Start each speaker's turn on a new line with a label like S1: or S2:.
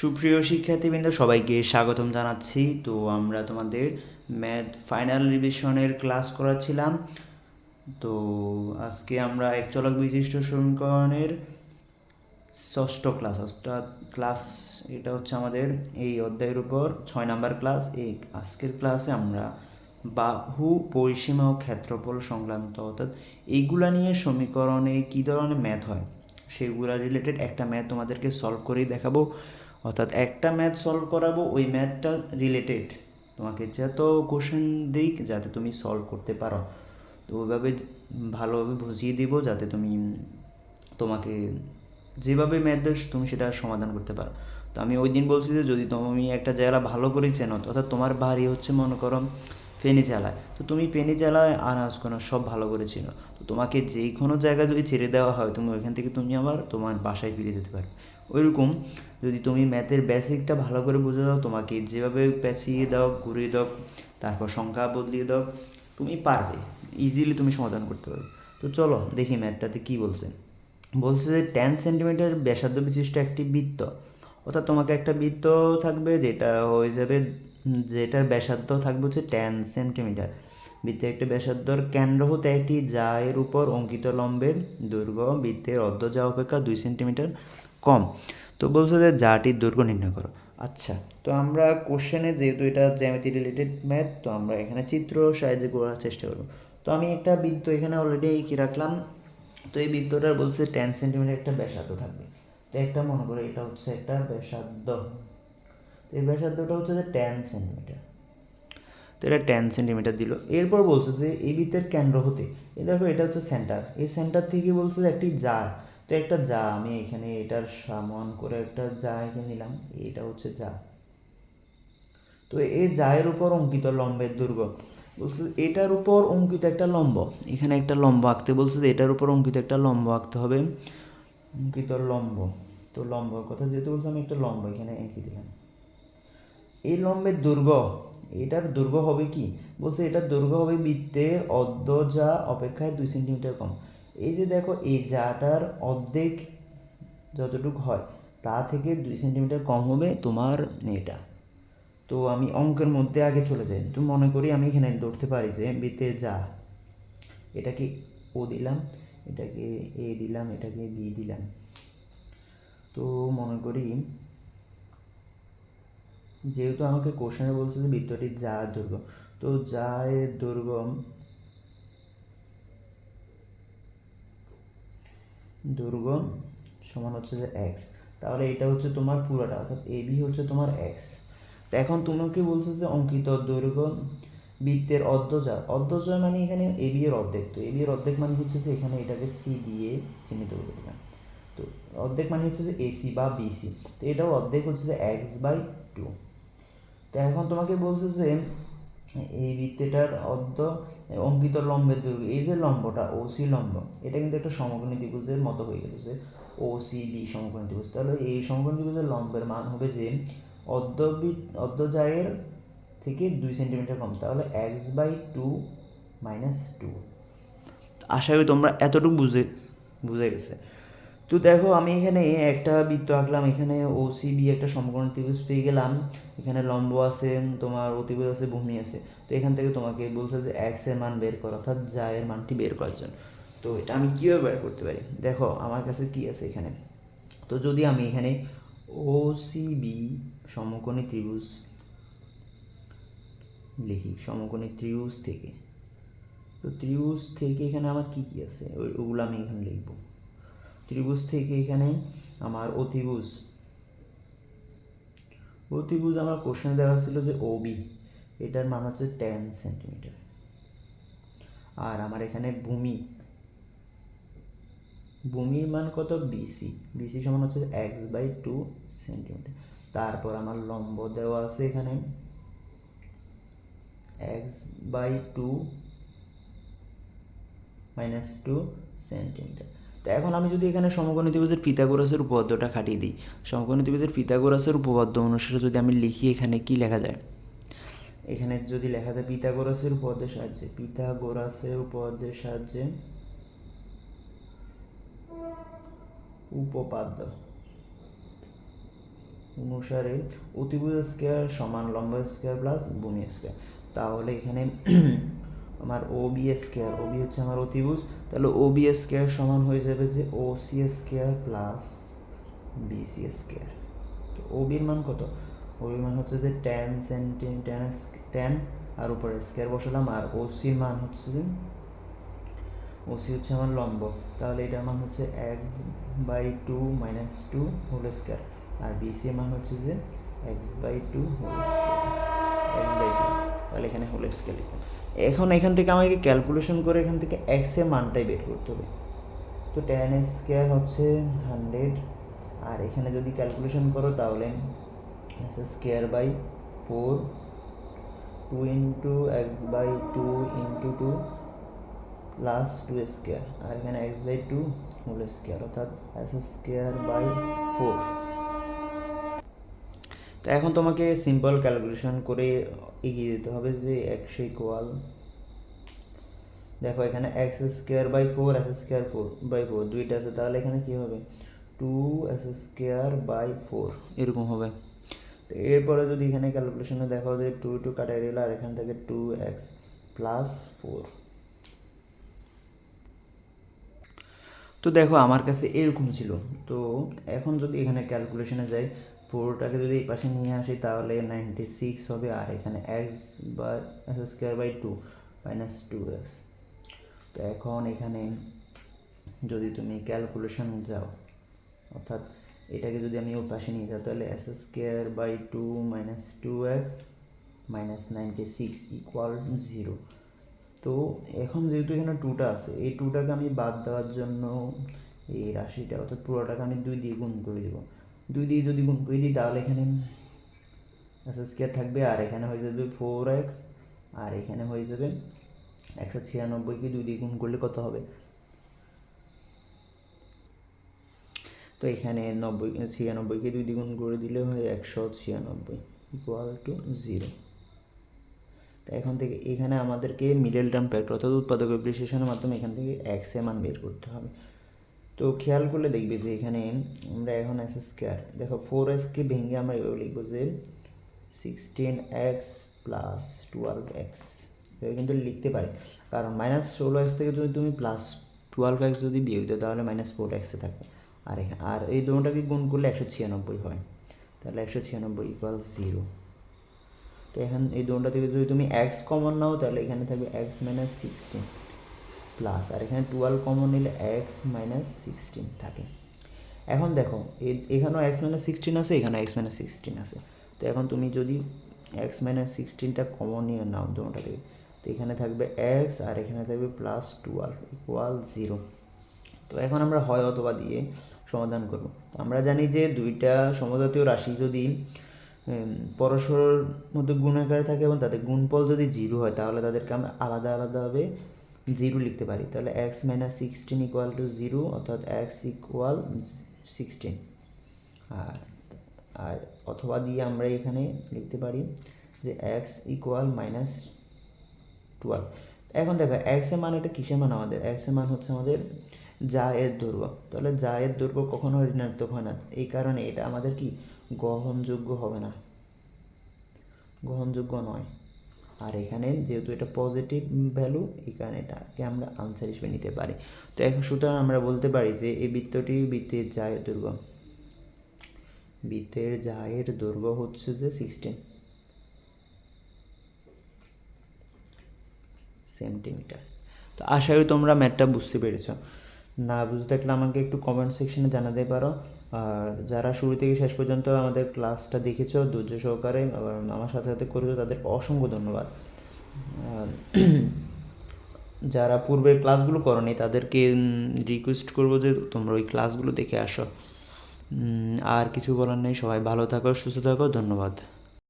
S1: সুপ্রিয় শিক্ষার্থীবৃন্দ, সবাইকে স্বাগতম জানাচ্ছি। তো আমরা তোমাদের ম্যাথ ফাইনাল রিভিশনের ক্লাস করাচ্ছিলাম। তো আজকে আমরা এক চলক বিশিষ্ট সমীকরণের ষষ্ঠ ক্লাস, অর্থাৎ ক্লাস এটা হচ্ছে আমাদের এই অধ্যায়ের উপর, ছয় নাম্বার ক্লাস। এই আজকের ক্লাসে আমরা বাহু, পরিসীমা ও ক্ষেত্রফল সংক্রান্ত, অর্থাৎ এইগুলা নিয়ে সমীকরণে কী ধরনের ম্যাথ হয়, সেগুলা রিলেটেড একটা ম্যাথ তোমাদেরকে সলভ করেই দেখাবো। অর্থাৎ একটা ম্যাথ সলভ করাবো, ওই ম্যাথটা রিলেটেড তোমাকে যত কোশ্চেন দিক, যাতে তুমি সলভ করতে পারো। তো ওইভাবে ভালোভাবে বুঝিয়ে দিব, যাতে তুমি তোমাকে যেভাবে ম্যাথ তুমি সেটা সমাধান করতে পারো। তো আমি ওই দিন বলছি যে, যদি তুমি একটা জায়গা ভালো করে চেনো, অর্থাৎ তোমার বাড়ি হচ্ছে মনে করো ফেনি চালায় তো তুমি পেনি চালায় আনাজ কোনো সব ভালো করে চিনো। তো তোমাকে যেই কোনো জায়গায় যদি ছেড়ে দেওয়া হয়, তুমি ওইখান থেকে তুমি আবার তোমার বাসায় ফিরে যেতে পারো ওইরকম, যদি তুমি ম্যাথের বেসিকটা ভালো করে বুঝে দাও তোমাকে যেভাবে পেঁচিয়ে দাও, ঘুরিয়ে দাও, তারপর সংখ্যা বদলিয়ে দাও, তুমি পারবে। ইজিলি তুমি সমাধান করতে পারবে। তো চলো, দেখি ম্যাথটাতে কী বলছে। বলছে যে টেন সেন্টিমিটার ব্যাসার্ধ বিশিষ্ট একটি বৃত্ত। অর্থাৎ তোমাকে একটা বৃত্ত থাকবে যেটা হয়ে যাবে, যেটার ব্যাসার্ধ থাকবে হচ্ছে টেন সেন্টিমিটার বৃত্তের একটি ব্যাসার্ধর কেন্দ্র হতে একটি এর উপর অঙ্কিত লম্বের দৈর্ঘ্য, বৃত্তের অর্ধ যা অপেক্ষা দুই সেন্টিমিটার কম। তো বলছো যে যাটির দৈর্ঘ্য নির্ণয় করো। আচ্ছা তো আমরা কোশ্চেনে যেহেতু এটা জ্যামিতি রিলেটেড ম্যাথ তো আমরা এখানে চিত্র সাহায্যে করার চেষ্টা করব। তো আমি একটা বৃত্ত এখানে অলরেডি এঁকে রাখলাম। তো এই বৃত্তটার বলছে টেন সেন্টিমিটার একটা ব্যাসার্ধ থাকবে। তো একটা মনে করো এটা হচ্ছে একটা ব্যাসার্ধ। তো এই ব্যাসার্ধটা হচ্ছে যে টেন সেন্টিমিটার তো এটা টেন সেন্টিমিটার দিল। এরপর বলছে যে এই বৃত্তের কেন্দ্র হতে এ দেখো এটা হচ্ছে সেন্টার এই সেন্টার থেকে বলছে যে একটি যা তো একটা যা, আমি এখানে এটার সমান করে একটা যা এঁকে নিলাম, এটা হচ্ছে যা। তো এই জায়ের উপর অঙ্কিত লম্বের দৈর্ঘ্য বলছে এটার উপর অঙ্কিত একটা লম্ব, এখানে একটা লম্ব আঁকতে বলছে যে এটার উপর অঙ্কিত একটা লম্ব আঁকতে হবে, অঙ্কিত লম্ব। তো লম্বর কথা যেহেতু বলছে, আমি একটা লম্ব এখানে এঁকে দিলাম। এই লম্বের দৈর্ঘ্য এটার দৈর্ঘ্য হবে কি? বলছে এটার দৈর্ঘ্য হবে বৃত্তের অর্ধ যা অপেক্ষায় দুই সেন্টিমিটার কম। এই যে দেখো, এই জাটার অর্ধেক যতটুকু হয়, তা থেকে দুই সেন্টিমিটার কম হবে তোমার এটা। তো আমি অঙ্কের মধ্যে আগে চলে যাই। তো মনে করি আমি এখানে ধরতে পারি যে বৃত্তে যা, এটাকে ও দিলাম, এটাকে এ দিলাম, এটাকে বি দিলাম। তো মনে করি যেহেতু আমাকে কোশ্চেনে বলছে যে বৃত্তটি যা দৈর্ঘ্য, তো যা এর দৈর্ঘ্য দৈর্ঘ্য সমান হচ্ছে যে এক্স তাহলে এটা হচ্ছে তোমার পুরোটা, অর্থাৎ এ বি হচ্ছে তোমার এক্স তো এখন তোমাকে বলছে যে অঙ্কিত দৈর্ঘ্য বৃত্তের অর্ধজা অর্ধজা মানে এখানে এ বি এর অর্ধেক। তো এ বি এর অর্ধেক মানে হচ্ছে যে এখানে এটাকে সি দিয়ে চিহ্নিত করে দিলাম তো অর্ধেক মানে হচ্ছে যে এসি বা বিসি তো এটাও অর্ধেক হচ্ছে যে এক্স বাই টু তো এখন তোমাকে বলছে যে এই বৃত্তেটার অর্ধ অঙ্কিত লম্বের দৈর্ঘ্য, এই যে লম্বটা ও সি লম্ব, এটা কিন্তু একটা সমকোণী ত্রিভুজের মতো হয়ে গেল যে সি বি সমকোণী ত্রিভুজ। তাহলে এই সমকোণী ত্রিভুজের লম্বের মান হবে যে অর্ধবৃত্ত অর্ধজায়ের থেকে দুই সেন্টিমিটার কম, তাহলে x by two minus two আশা করি তোমরা এতটুকু বুঝে বুঝে গেছে। তো দেখো, আমি এখানে একটা বৃত্ত আঁকলাম, এখানে ও সি বি একটা সমকোণ ত্রিভুজ পেয়ে গেলাম। এখানে লম্ব আছে, তোমার অতিভুজ আছে, ভূমি আছে। তো এখান থেকে তোমাকে বলছে যে এক্সের মান বের করো, অর্থাৎ যা এর মানটি বের করার জন্য। তো এটা আমি কীভাবে বের করতে পারি? দেখো, আমার কাছে কি আছে এখানে? তো যদি আমি এখানে ও বি সমকোণী ত্রিভুজ লিখি, সমকোণী ত্রিভুজ থেকে। তো ত্রিভুজ থেকে এখানে আমার কি কি আছে? ওগুলো আমি এখানে লিখব। ত্রিভুজ থেকে এখানে আমার অতিভুজ। অতিভুজ আমার কোশ্চেন দেওয়া ছিল যে ওবি এটার মান হচ্ছে টেন সেন্টিমিটার আর আমার এখানে ভূমি, ভূমির মান কত? বিসি বিসি সমান হচ্ছে এক্স বাই টু সেন্টিমিটার তারপর আমার লম্ব দেওয়া আছে এখানে x by two minus two centimetre তো এখন আমি যদি এখানে সমকোণী ত্রিভুজের পিথাগোরাসের উপপাদ্যটা খাটিয়ে দিই সমকোণী ত্রিভুজের পিথাগোরাসের উপপাদ্য অনুসারে যদি আমি লিখি এখানে কি লেখা যায়? এখানে যদি লেখা যায় পিথাগোরাসের উপপাদ্যের সাহায্যে, পিথাগোরাসের উপপাদ্যের সাহায্যে উপপাদ্য অনুসারে অতিভুজ স্কোয়ার সমান লম্ব স্কোয়ার প্লাস ভূমি স্কোয়ার। তাহলে এখানে আমার O B square O B হচ্ছে আমার অতিভুজ। তাহলে ও বি স্কোয়ার সমান হয়ে যাবে যে O C square plus B C square. O বির মান কত? ও বির মান হচ্ছে যে টেন সেন্টিম টেন টেন আর উপরে স্কোয়ার বসালাম, আর ও সির মান হচ্ছে যে ওসি হচ্ছে আমার লম্ব। তাহলে এটার মান হচ্ছে x by two minus two whole square R BC মান হচ্ছে যে x by two whole square x by two তাহলে এখানে হোল স্কোয়ার লিখুন এখন এখান থেকে আমাকে ক্যালকুলেশন করে এখান থেকে এক্সের মানটাই বের করতে হবে। তো টেন স্কোয়ার হচ্ছে হান্ড্রেড আর এখানে যদি ক্যালকুলেশন করো তাহলে square by four two into x by two into two plus two square আর এখানে x by two whole square অর্থাৎ এস স্কোয়ার বাই ফোর তো এখন তোমাকে সিম্পল ক্যালকুলেশন করে এগিয়ে যেতে হবে যে একশো ইকুয়াল দেখো এখানে x square by four s square four by four দুইটা আছে, তাহলে এখানে কী হবে? Two s square by four এরকম হবে। তো এরপরে যদি এখানে ক্যালকুলেশনে দেখো যে টু টু কাটাই দিলে আর এখান থেকে টু এক্স প্লাস ফোর তো দেখো আমার কাছে এরকম ছিল। তো এখন যদি এখানে ক্যালকুলেশনে যাই ফোরটাকে যদি এই পাশে নিয়ে আসি, তাহলে নাইনটি সিক্স হবে আর এখানে এক্স বা x square by two minus two x তো এখন এখানে যদি তুমি ক্যালকুলেশন যাও, অর্থাৎ এটাকে যদি আমি ওই পাশে নিয়ে যাই, তাহলে s square by two minus two x minus ninety six equal zero তো এখন যেহেতু এখানে টুটা আছে, এই টুটাকে আমি বাদ দেওয়ার জন্য এই রাশিটা, অর্থাৎ পুরোটাকে আমি দুই দিয়ে গুণ করে দেবো। দুই দিয়ে যদি গুণ করে দিই, তাহলে এখানে এস স্কোয়ার থাকবে, আর এখানে হয়ে যাবে ফোর এক্স আর এখানে হয়ে যাবে একশো ছিয়ানব্বইকে দুই দিয়ে গুণ করলে কত হবে? তো এখানে নব্বই ছিয়ানব্বইকে দুই দ্বিগুণ করে দিলে হয় একশো ছিয়ানব্বই ইকুয়াল টু জিরো তো এখন থেকে এখানে আমাদেরকে মিডল টার্ম ফ্যাক্টর অর্থাৎ উৎপাদক অ্যাপ্রিসিয়েশনের মাধ্যমে এখান থেকে এক্সের মান বের করতে হবে। তো খেয়াল করলে দেখবে যে এখানে আমরা এখন এস স্কোয়ার দেখো ফোর এক্সকে ভেঙে আমরা এভাবে লিখব যে sixteen x plus twelve x এভাবে কিন্তু লিখতে পারি। কারণ মাইনাস ষোলো এক্স থেকে যদি তুমি প্লাস টুয়েলভ এক্স যদি বিয়োগ দাও, তাহলে মাইনাস ফোর এক্সে থাকবে। আর আর এই দুটোটাকে গুণ করলে একশো ছিয়ানব্বই হয়। তাহলে একশো ছিয়ানব্বই ইকুয়াল জিরো তো এখন এই দুটো থেকে যদি তুমি এক্স কমন নাও, তাহলে এখানে থাকবে এক্স মাইনাস সিক্সটিন প্লাস আর এখানে টুয়েলভ কমন নিলে এক্স মাইনাস সিক্সটিন থাকে। এখন দেখো এখানেও এক্স মাইনাস সিক্সটিন আছে এখানে এক্স মাইনাস সিক্সটিন আছে। তো এখন তুমি যদি এক্স মাইনাস সিক্সটিনটা কমন নিয়ে নাও দুটোটা থেকে তো এখানে থাকবে এক্স আর এখানে থাকবে প্লাস টুয়েলভ ইকুয়াল জিরো তো এখন আমরা হয় অথবা দিয়ে সমাধান করব। আমরা জানি যে দুইটা সমজাতীয় রাশি যদি পরস্পরের মধ্যে গুণাকারে থাকে এবং তাদের গুণফল যদি জিরো হয়, তাহলে তাদেরকে আমরা আলাদা আলাদাভাবে জিরো লিখতে পারি। তাহলে x minus sixteen equal to zero অর্থাৎ এক্স ইকুয়াল সিক্সটিন আর আর অথবা দিয়ে আমরা এখানে লিখতে পারি যে এক্স ইকুয়াল মাইনাস টুয়েলভ এখন দেখো এক্সের মান এটা কিসের মান আমাদের? এক্সের মান হচ্ছে আমাদের যা এর দৈর্ঘ্য তাহলে যা এর দৈর্ঘ্য কখনো ঋণাত্মক হয় না। এই কারণে এটা আমাদের কি? গ্রহণযোগ্য হবে না। গ্রহণযোগ্য নয়। আর এখানে যেহেতু এটা পজিটিভ ভ্যালু কারণে এটাকে আমরা আনসার হিসেবে নিতে পারি। তো এখন সুতরাং আমরা বলতে পারি যে এই বৃত্তটি বৃত্তের জায়ের দৈর্ঘ্য বৃত্তের জায়ের দৈর্ঘ্য হচ্ছে যে সিক্সটিন সেন্টিমিটার তো আশা করি তোমরা ম্যাথটা বুঝতে পেরেছ। না বুঝতে থাকলে আমাকে একটু কমেন্ট সেকশনে জানাতে পারো। আর যারা শুরু থেকে শেষ পর্যন্ত আমাদের ক্লাসটা দেখেছ, ধৈর্য সহকারে আমার সাথে সাথে করেছ, তাদের অসংখ্য ধন্যবাদ। যারা পূর্বের ক্লাসগুলো করনি, তাদেরকে রিকোয়েস্ট করব যে তোমরা ওই ক্লাসগুলো দেখে আসো। আর কিছু বলার নেই, সবাই ভালো থাকো, সুস্থ থাকো, ধন্যবাদ।